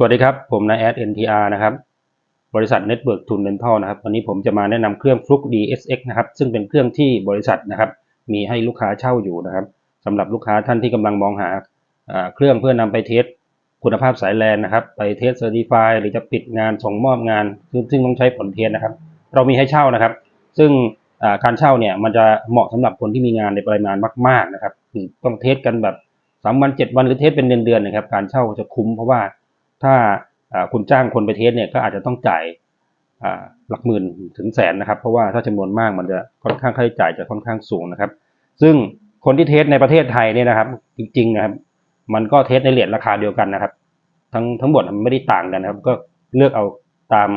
สวัสดีครับ ผมนายแอด NTR นะครับ บริษัท Network Tune Rental นะครับ วันนี้ผมจะมาแนะนำเครื่อง Fluke DSX นะครับ ซึ่งเป็นเครื่องที่บริษัทนะครับ มีให้ลูกค้าเช่าอยู่นะครับสำหรับลูกค้าท่านที่กำลังมองหาเครื่องเพื่อนำไปเทสคุณภาพสายแลนนะครับ ไปเทสเซอร์ติฟายหรือจะปิดงานส่งมอบงาน ซึ่งต้องใช้ผลเทสนะครับ เรามีให้เช่านะครับ ซึ่งการเช่าเนี่ยมันจะเหมาะสำหรับคนที่มีงานในปริมาณมาก ๆนะครับ คือต้องเทสกันแบบสามวันเจ็ดวันหรือเทสเป็นเดือนๆนะครับ การเช่าจะคุ้มเพราะว่า ถ้าคุณจ้างคนไปเทสเนี่ยก็อาจจะต้องจ่ายหลักหมื่นถึงแสนนะครับ เพราะว่าถ้าจำนวนมากมันจะค่อนข้างค่าใช้จ่ายจะค่อนข้างสูงนะครับ ซึ่งคนที่เทสในประเทศไทยเนี่ยนะครับ จริงๆนะครับ มันก็เทสในเลทราคาเดียวกันนะครับ ทั้งทั้งหมดมันไม่ได้ต่างกันนะครับ ก็เลือกเอาตาม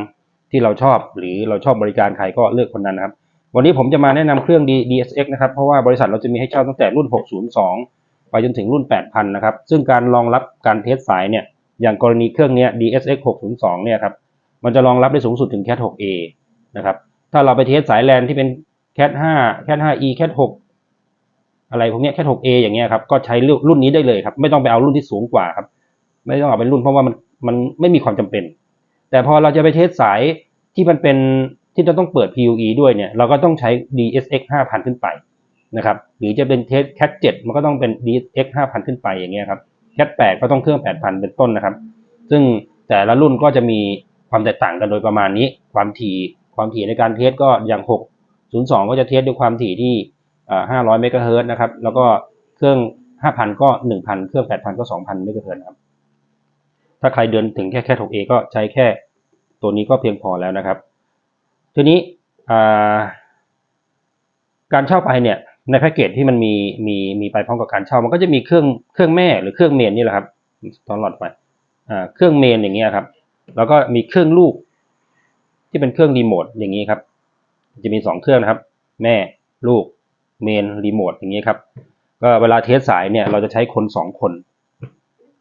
ที่เราชอบหรือเราชอบบริการใครก็เลือกคนนั้นนะครับ วันนี้ผมจะมาแนะนำเครื่อง D- DSX นะครับเพราะว่าบริษัทเราจะมีให้เช่าตั้งแต่รุ่น 602 ไปจนถึงรุ่น 8,000 นะครับ ซึ่งการรองรับการเทสสายเนี่ย อย่างกรณีเครื่องนี้ DSX 602เนี่ยครับ มันจะรองรับได้สูงสุดถึง Cat 6A นะครับ ถ้าเราไปเทสสายแลนที่เป็น Cat 5 Cat 5E Cat 6อะไรพวกนี้ย Cat 6A อย่างเงี้ยครับ ก็ใช้รุ่นนี้ได้เลยครับ ไม่ต้องไปเอารุ่นที่สูงกว่าครับ ไม่ต้องเอาเป็นรุ่นเพราะว่ามันมันไม่มีความจำเป็น แต่พอเราจะไปเทสสายที่มันเป็นที่จะต้องเปิด PUE ด้วยเนี่ย เราก็ต้องใช้ DSX 5,000 ขึ้นไปนะครับ หรือจะเป็นเทส Cat 7 มันก็ต้องเป็น DSX 5,000 ขึ้นไปอย่างเงี้ยครับ แคท8ก็ต้องเครื่อง8,000เป็นต้นนะครับ ซึ่งแต่ละรุ่นก็จะมีความแตกต่างกันโดยประมาณนี้ ความถี่ความถี่ในการเทสก็อย่าง602ก็จะเทสด้วยความถี่ที่อ่า500เมกะเฮิร์ตนะครับ แล้วก็เครื่อง5,000ก็1,000เครื่อง8,000ก็2,000เมกะเฮิรตซ์นะครับ ถ้าใครเดินถึงแค่แค่ 6A ก็ใช้แค่ตัวนี้ก็เพียงพอแล้วนะครับ ทีนี้การเช่าไปเนี่ย ในแพ็กเกจที่มันมีมีมีไปพร้อมกับการเช่า มันก็จะมีเครื่องเครื่องแม่หรือเครื่องเมนนี่แหละครับตอนหลอดไฟอ่าเครื่องเมนอย่างเงี้ยครับ แล้วก็มีเครื่องลูก ที่เป็นเครื่องรีโมทอย่างนี้ครับ จะมีสองเครื่องนะครับ แม่ลูกเมนรีโมทอย่างนี้ครับก็เวลาเทสสายเนี่ยเราจะใช้คนสองคน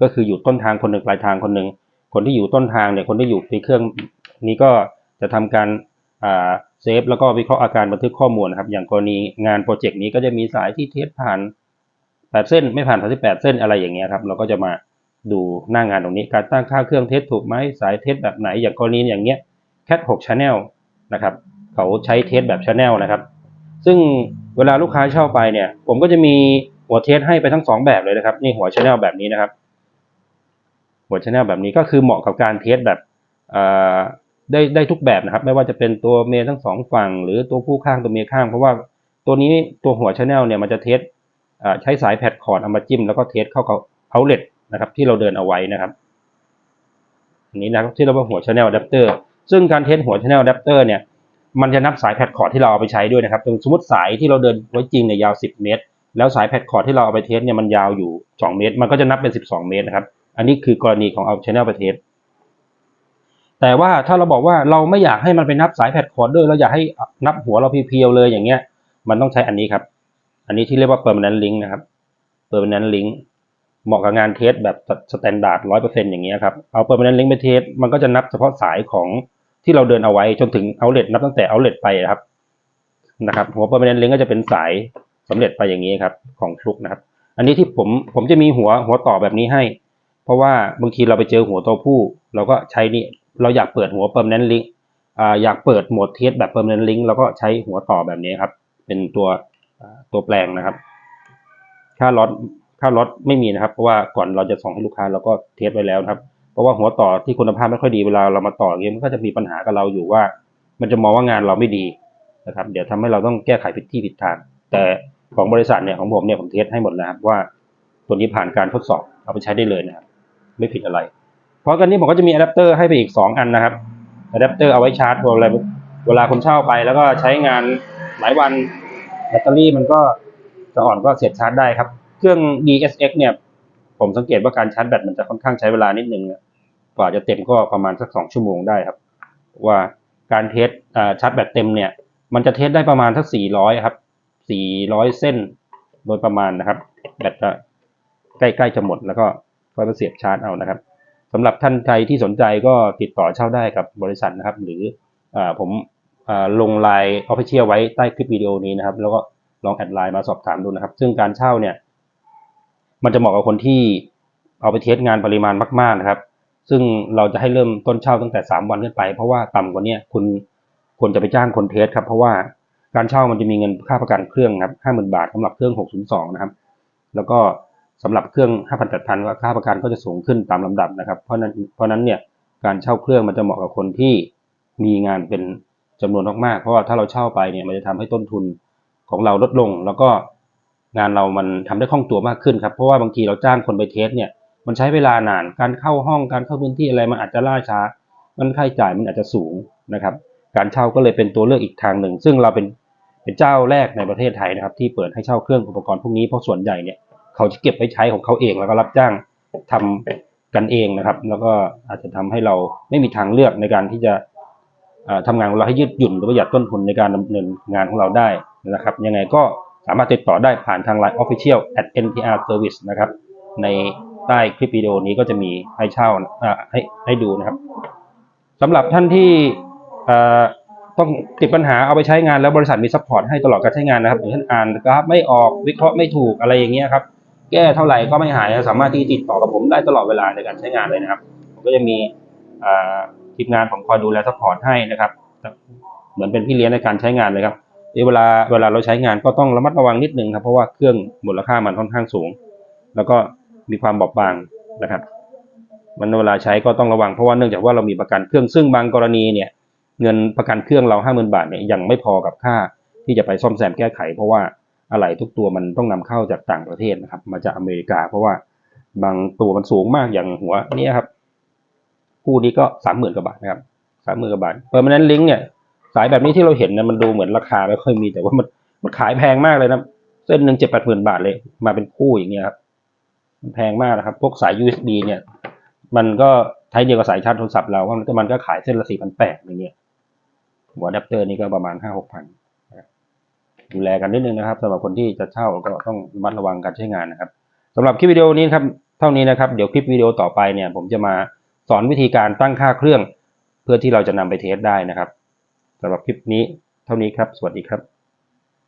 ก็คืออยู่ต้นทางคนหนึ่งปลายทางคนหนึ่งคนที่อยู่ต้นทางเนี่ยคนที่อยู่ในเครื่องนี้ก็จะทำการ เซฟแล้วก็วิเคราะห์อาการบันทึกข้อมูลนะครับ อย่างกรณีงานโปรเจกต์นี้ก็จะมีสายที่เทสผ่านแปดเส้น ไม่ผ่านสามสิบแปดเส้นอะไรอย่างเงี้ยครับ เราก็จะมาดูหน้างานตรงนี้ การตั้งค่าเครื่องเทสถูกไหมสายเทสแบบไหน อย่างกรณีอย่างเงี้ย Cat 6 Channel นะครับ เขาใช้เทสแบบ Channel นะครับ ซึ่งเวลาลูกค้าเช่าไปเนี่ย ผมก็จะมีหัวเทสให้ไปทั้งสองแบบเลยนะครับ นี่หัว Channel แบบนี้นะครับ หัว Channel แบบนี้ก็คือเหมาะกับการเทสแบบอ่า ได้ได้ทุกแบบนะครับ ไม่ว่าจะเป็นตัวเมนทั้งสองฝั่ง หรือตัวผู้ข้างตัวเมียข้าง เพราะว่าตัวนี้ตัวหัว Channel เนี่ยมันจะเทสใช้สายแพดคอร์ดเอามาจิ้ม แล้วก็เทสเข้าเขาเอาเล t นะครับที่เราเดินเอาไว้นะครับอันนี้นะครับที่เรียกว่าหัว Channel Adapter ซึ่งการเทสหัว Channel Adapter เนี่ยมันจะนับสายแพดคอร์ดที่เราเอาไปใช้ด้วยนะครับสมมติสายที่เราเดินไว้จริงเนี่ยยาว 10 เมตร แล้วสายแพดคอร์ดที่เราเอาไปเทสเนี่ยมันยาวอยู่ 2 เมตร มันก็จะนับเป็น 12 เมตรนะครับ อันนี้คือกรณีของเอา Channel ไปเทส แต่ว่าถ้าเราบอกว่าเราไม่อยากให้มันไปนับสายแพดคอร์ดด้วยเราอยากให้นับหัวเราเพียวๆเลยอย่างเงี้ย มันต้องใช้อันนี้ครับ อันนี้ที่เรียกว่า permanent link นะครับ permanent link เหมาะกับงานเทสแบบสแตนดาร์ดร้อยเปอร์เซ็นต์อย่างเงี้ยครับเอา permanent link ไปเทสมันก็จะนับเฉพาะสายของที่เราเดินเอาไว้จนถึง outlet นับตั้งแต่ outlet ไปครับนะครับหัว permanent link ก็จะเป็นสายสำเร็จไปอย่างนี้ครับของฟลุกนะครับ อันนี้ที่ผมผมจะมีหัวหัวต่อแบบนี้ให้ เพราะว่าบางทีเราไปเจอหัวตัวผู้ เราก็ใช้นี่ เราอยากเปิดหัว permanent link อ่าอยากเปิดโหมดเทสแบบ permanent link เราก็ใช้หัวต่อแบบนี้ครับ เป็นตัวตัวแปลงนะครับ ค่าล็อตค่าล็อตไม่มีนะครับ เพราะว่าก่อนเราจะส่งให้ลูกค้าเราก็เทสไว้แล้วนะครับ เพราะว่าหัวต่อที่คุณภาพไม่ค่อยดีเวลาเรามาต่อเงี้ยมันก็จะมีปัญหากับเราอยู่ว่า มันจะมองว่างานเราไม่ดีนะครับ เดี๋ยวทำให้เราต้องแก้ไขผิดที่ผิดทาง แต่ของบริษัทเนี่ยของผมเนี่ยผมเทสให้หมดแล้วครับว่าตัวนี้ผ่านการทดสอบเอาไปใช้ได้เลยนะครับ ไม่ผิดอะไร เพราะกันนี้ผมก็จะมีอะแดปเตอร์ให้ไปอีกสองอันนะครับอะแดปเตอร์เอาไว้ชาร์จเวลาเวลาคุณเช่าไป แล้วก็ใช้งานหลายวันแบตเตอรี่มันก็จะอ่อนก็เสียบชาร์จได้ครับ เครื่อง DSX เนี่ย ผมสังเกตว่าการชาร์จแบตมันจะค่อนข้างใช้เวลานิดนึงกว่าจะเต็มก็ประมาณสักสองชั่วโมงได้ครับ ว่าการเทสชาร์จแบตเต็มเนี่ย มันจะเทสได้ประมาณสักสี่ร้อยครับสี่ร้อยเส้นโดยประมาณนะครับ แบตจะใกล้ๆจะหมดแล้วก็ค่อยมาเสียบชาร์จเอานะครับ สำหรับท่านใดที่สนใจก็ติดต่อเช่าได้กับบริษัทนะครับ หรืออผมอลงไลน์ออฟฟิเชียลไว้ใต้คลิปวิดีโอนี้นะครับ แล้วก็ลองแอดไลน์มาสอบถามดูนะครับ ซึ่งการเช่าเนี่ย มันจะเหมาะกับคนที่เอาไปเทสงานปริมาณมาก ๆนะครับ ซึ่งเราจะให้เริ่มต้นเช่าตั้งแต่สามวันขึ้นไป เพราะว่าต่ำกว่านี้คุณควรจะไปจ้างคนเทสครับ เพราะว่าการเช่ามันจะมีเงินค่าประกันเครื่องครับห้าหมื่นบาทสำหรับเครื่องหกศูนย์สองนะครับ แล้วก็ สำหรับเครื่องห้าพันแปดพันค่าประกันก็จะสูงขึ้นตามลำดับนะครับ เพราะนั้นเพราะนั้นเนี่ยการเช่าเครื่องมันจะเหมาะกับคนที่มีงานเป็นจำนวนมากๆเพราะว่าถ้าเราเช่าไปเนี่ยมันจะทำให้ต้นทุนของเราลดลง แล้วก็งานเรามันทำได้คล่องตัวมากขึ้นครับเพราะว่าบางทีเราจ้างคนไปเทสเนี่ยมันใช้เวลานานการเข้าห้องการเข้าพื้นที่อะไรมันอาจจะล่าช้า มันค่าใช้จ่ายมันอาจจะสูงนะครับ การเช่าก็เลยเป็นตัวเลือกอีกทางหนึ่ง ซึ่งเราเป็นเป็นเจ้าแรกในประเทศไทยนะครับ ที่เปิดให้เช่าเครื่องอุปกรณ์พวกนี้เพราะส่วนใหญ่เนี่ย เขาจะเก็บไว้ใช้ของเขาเองแล้วก็รับจ้างทำกันเองนะครับ แล้วก็อาจจะทำให้เราไม่มีทางเลือกในการที่จะเอ่อทำงานของเราให้ยืดหยุ่นหรือประหยัดต้นทุนในการดำเนินงานของเราได้นะครับ ยังไงก็สามารถติดต่อได้ผ่านทาง Line Official at NTR Service นะครับ ในใต้คลิปวิดีโอนี้ก็จะมีให้เช่าให้ให้ดูนะครับสำหรับท่านที่ต้องติดปัญหาเอาไปใช้งานแล้วบริษัทมีซัพพอร์ตให้ตลอดการใช้งานนะครับอย่างเช่นอ่านกราฟไม่ออกวิเคราะห์ไม่ถูกอะไรอย่างเงี้ยครับ แก้เท่าไหร่ก็ไม่หาย สามารถที่ติดต่อกับผมได้ตลอดเวลาในการใช้งานเลยนะครับ ผมก็จะมีทีมงานผมคอยดูแลซัพพอร์ตให้นะครับ เหมือนเป็นพี่เลี้ยงในการใช้งานเลยครับเวลาเวลาเราใช้งานก็ต้องระมัดระวังนิดนึงครับ เพราะว่าเครื่องมูลค่ามันค่อนข้างสูง แล้วก็มีความบอบบางนะครับ มันเวลาใช้ก็ต้องระวังเพราะว่าเนื่องจากว่าเรามีประกันเครื่องซึ่งบางกรณีเนี่ย เงินประกันเครื่องเราห้าหมื่นบาทเนี่ยยังไม่พอกับค่าที่จะไปซ่อมแซมแก้ไข เพราะว่า อะไหล่ทุกตัวมันต้องนำเข้าจากต่างประเทศนะครับ มาจากอเมริกา เพราะว่าบางตัวมันสูงมากอย่างหัวนี่ครับ คู่นี้ก็สามหมื่นกว่าบาทนะครับสามหมื่นกว่าบาทเพอร์มานนลิงก์เนี่ย สายแบบนี้ที่เราเห็นนี่ยมันดูเหมือนราคาไม่ค่อยมีแต่ว่ามันมันขายแพงมากเลยนะเส้นหนึ่งเจ็ดแปดหมื่นบาทเลย มาเป็นคู่อย่างเงี้ยครับมันแพงมากนะครับ พวกสาย USB เนี่ย มันก็ใช้เดียวกับสายชาร์จโทรศัพท์เราว่ามันก็มันก็ขายเส้นละสี่พันแปดอย่างเงี้ยหัวอะแดปเตอร์นี่ก็ประมาณห้าหกพัน ดูแลกันนิดนึงนะครับสำหรับคนที่จะเช่าก็ต้องระมัดระวังการใช้งานนะครับสำหรับคลิปวิดีโอนี้ครับเท่านี้นะครับเดี๋ยวคลิปวิดีโอต่อไปเนี่ยผมจะมาสอนวิธีการตั้งค่าเครื่อง เพื่อที่เราจะนำไปเทสได้นะครับสำหรับคลิปนี้เท่านี้ครับ สวัสดีครับ